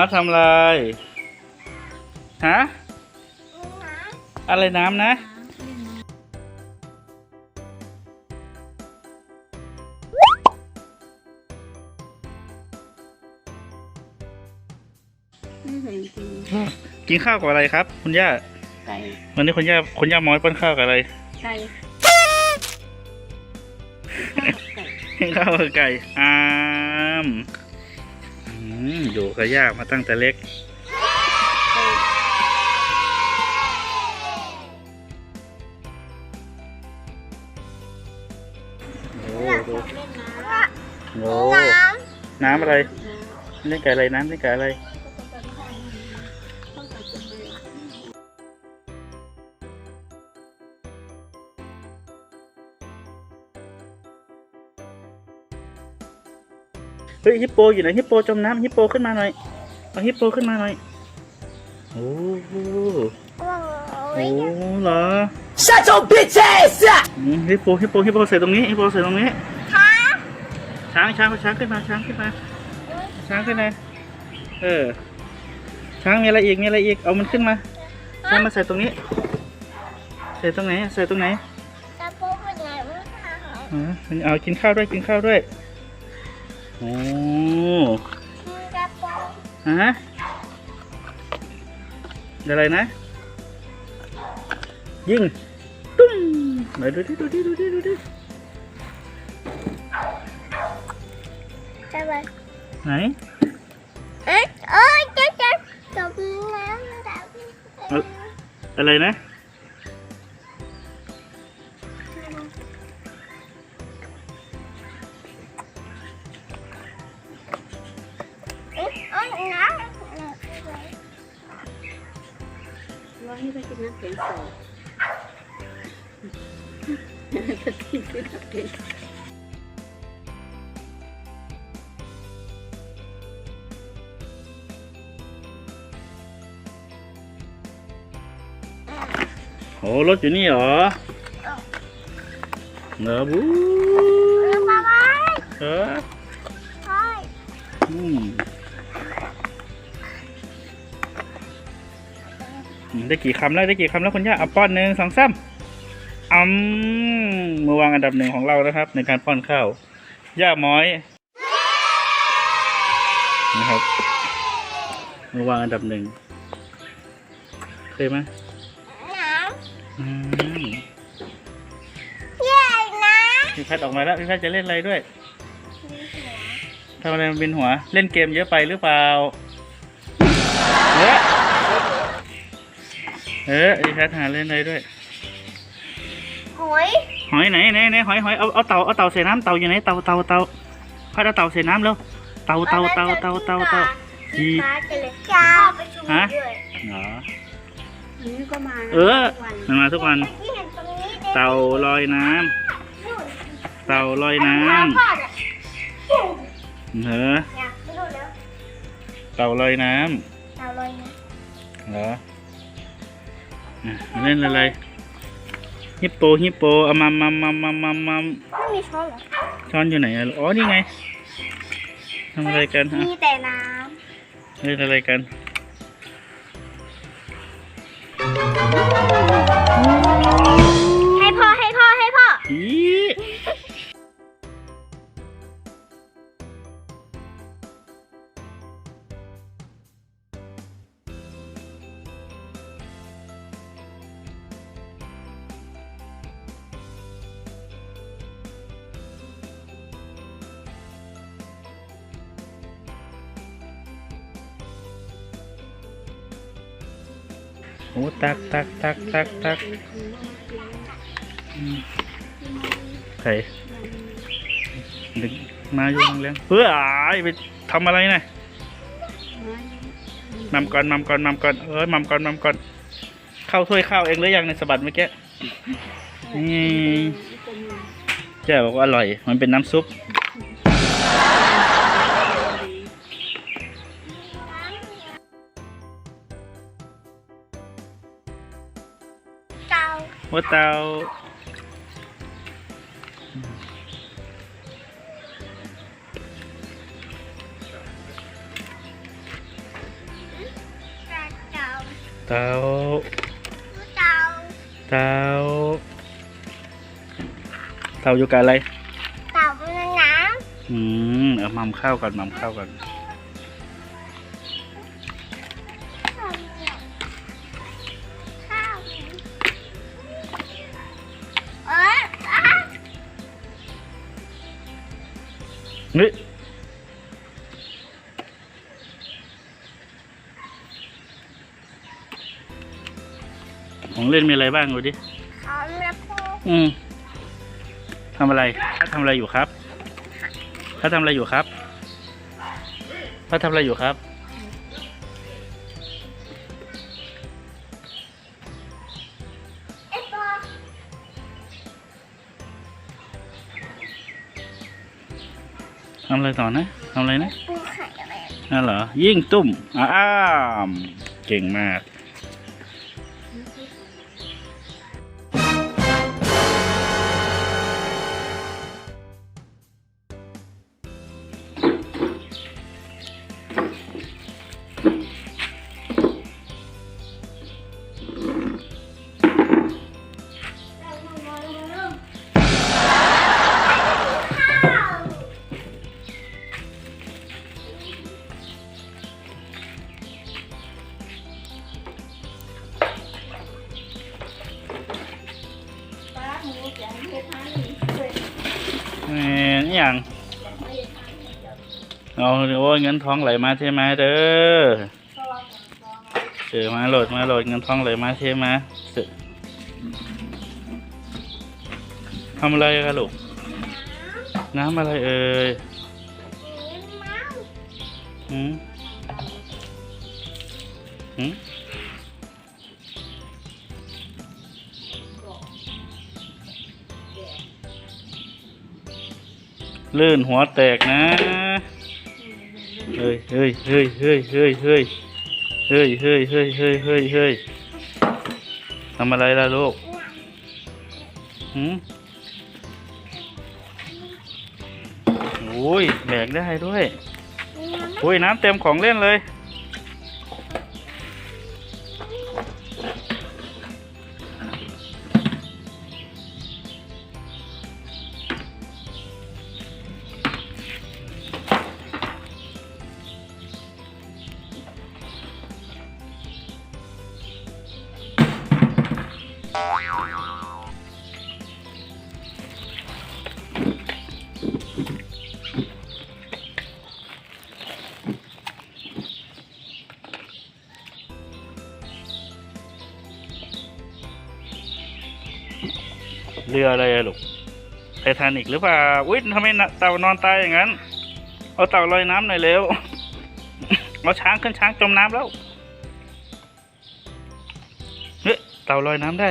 พัดทำอะไรฮะอะไรน้ำนะไม่เห็นจริงกินข้าวกับอะไรครับ คุณย่าไก่วันนี้คุณย่าคุณย่าม้อยป้อนข้าวกับอะไรไก่กินข้าวกับไก่อาม อืมอยู่กับย่ามาตั้งแต่เล็ก โอ้ดูโอ้น้ำอะไรเล่นไก่อะไรน้ำเล่นไก่อะไร ฮ้ยฮิปโปอยู่ไหนฮิปโปจมน้ำฮิปโปขึ้นมาหน่อยเอาฮิปโปขึ้นมาหน่อยโอ้โหโอ้เหรอ Shut your bitch ass up! อืมฮิปโปฮิปโปฮิปโปใส่ตรงนี้ฮิปโปใส่ตรงนี้ช้างช้างช้างขึ้นมาช้างขึ้นมาช้างขึ้นมาเออช้างมีอะไรอีกมีอะไรอีกเอามันขึ้นมาช้างมาใส่ตรงนี้ ใส่ตรงไหนใส่ตรงไหนอ๋อมันเอากินข้าวด้วยกินข้าวด้วย โอ้ฮะอะไรนะ ยิง ตุ้มไหนดูดิดูดิดูดิดูดิไหนอะไรนะ โอ้รถอยู่นี่เหรอเนอะบูเอออืมอืมได้กี่คำแล้วได้กี่คำแล้วคุณย่าเอาป้อนหนึ่งสองสาม อืมมือวางอันดับหนึ่งของเรานะครับ ในการป้อนข้าวย่าม้อยนะครับมือวางอันดับหนึ่งเคยไหมอืมพี่แพทย์ออกมาแล้วพี่แพทย์จะเล่นอะไรด้วยทำอะไรมันเป็นหัว เล่นเกมเยอะไปหรือเปล่าเออเออพี่แพทย์หาเล่นอะไรด้วย หอยไหนไหนไหนหอยหอยเอาเอาเต่าเอาเต่าใส่น้ำเต่าอยู่ไหนเต่าเต่าเต่าพัดเอาเต่าใส่น้ำเร็วเต่าเต่าเต่าเต่าเต่าเต่าทีฮะเหรออันนี้ก็มาเออทุกวันมันมาทุกวันเต่าลอยน้ำเต่าลอยน้ำเหรอเต่าลอยน้ำเหรออะเล่นอะไร ฮิปโปฮิปโปเอามัมมัมมัมมัมมัมมัมช้อนอยู่ไหนอะอ๋อ นี่ไงทำอะไรกันฮะมีแต่น้เล่นอะไรกัน โอ้ตักตักตักตักตักอืมใครดึงมาอยู่โรงเรียนเพื่ออายไปทำอะไรนะมัมก่อนมัมก่อนมัมก่อนเอ้ยมัมก่อนมัมก่อนเข้าถ้วยข้าวเองหรือยังในสะบัดเมื่อกี้นี่เจ๊บอกว่าอร่อย มันเป็นน้ำซุป หัาเตาเตาเตาเตาอยู่กับอะไร เตานน้ำอืม เอามัมข้าวก่อนมัมข้าวก่อน นี่ของเล่นมีอะไรบ้างดูดิขอมาพูดอืมทำอะไรพัดทำอะไรอยู่ครับพัดทำอะไรอยู่ครับพัดทำอะไรอยู่ครับ ทำอะไรต่อนะทำอะไรนะ ปูไข่อะไรนั่นเหรอ ยิ่งตุ้มอ้าม เก่งมาก เอาโอ้ยเงินทองไหลมาใช่ไหมเด้อเจอมาโหลดมาโหลดเงินทองไหลมาใช่ไหมทำอะไรกันลูกน้ำอะไรเอ่ยหืมหืมลื่นหัวแตกนะ เฮ้ยเฮ้ยเฮ้ยเฮ้ยเฮ้ยเฮ้ยเฮ้ยเฮ้ยเฮ้ยเฮ้ยเฮ้ยเฮ้ยทำอะไรล่ะลูกหืมโอ้ยแบกได้ด้วยโอ้ยน้ำเต็มของเล่นเลย เรืออะไรอะลูกไททานิกหรือเปล่าอุ้ยทำไมเต่านอนตายอย่างนั้น เอาเต่าลอยน้ำหน่อยเร็วเอาช้างขึ้นช้างจมน้ำแล้วเฮ้ยเต่าลอยน้ำได้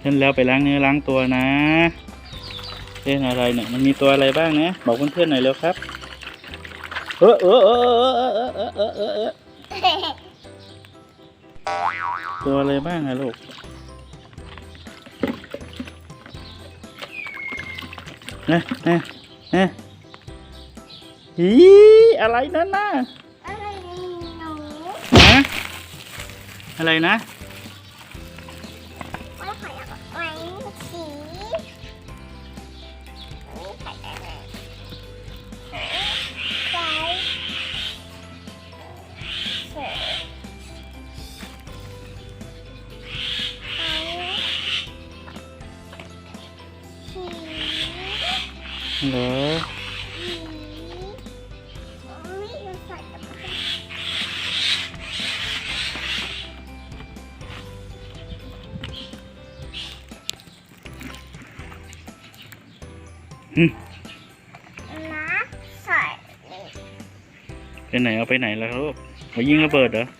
เล่นแล้วไปล้างเนื้อล้างตัวนะ เล่นอะไรเนี่ยมันมีตัวอะไรบ้างนะบอกเพื่อนๆหน่อยเร็วครับ เออเออเออเออเออเออเออเออเออตัวอะไรบ้างอะลูกนะนะนะอีอะไรนั่นน่ะอะไรหนูฮะอะไรนะ เหรอสีไม่รู้ใส่กับอืมนะใส่ไปไหนเอาไปไหนแล้วลูกมายิงระเบิดเหรอใ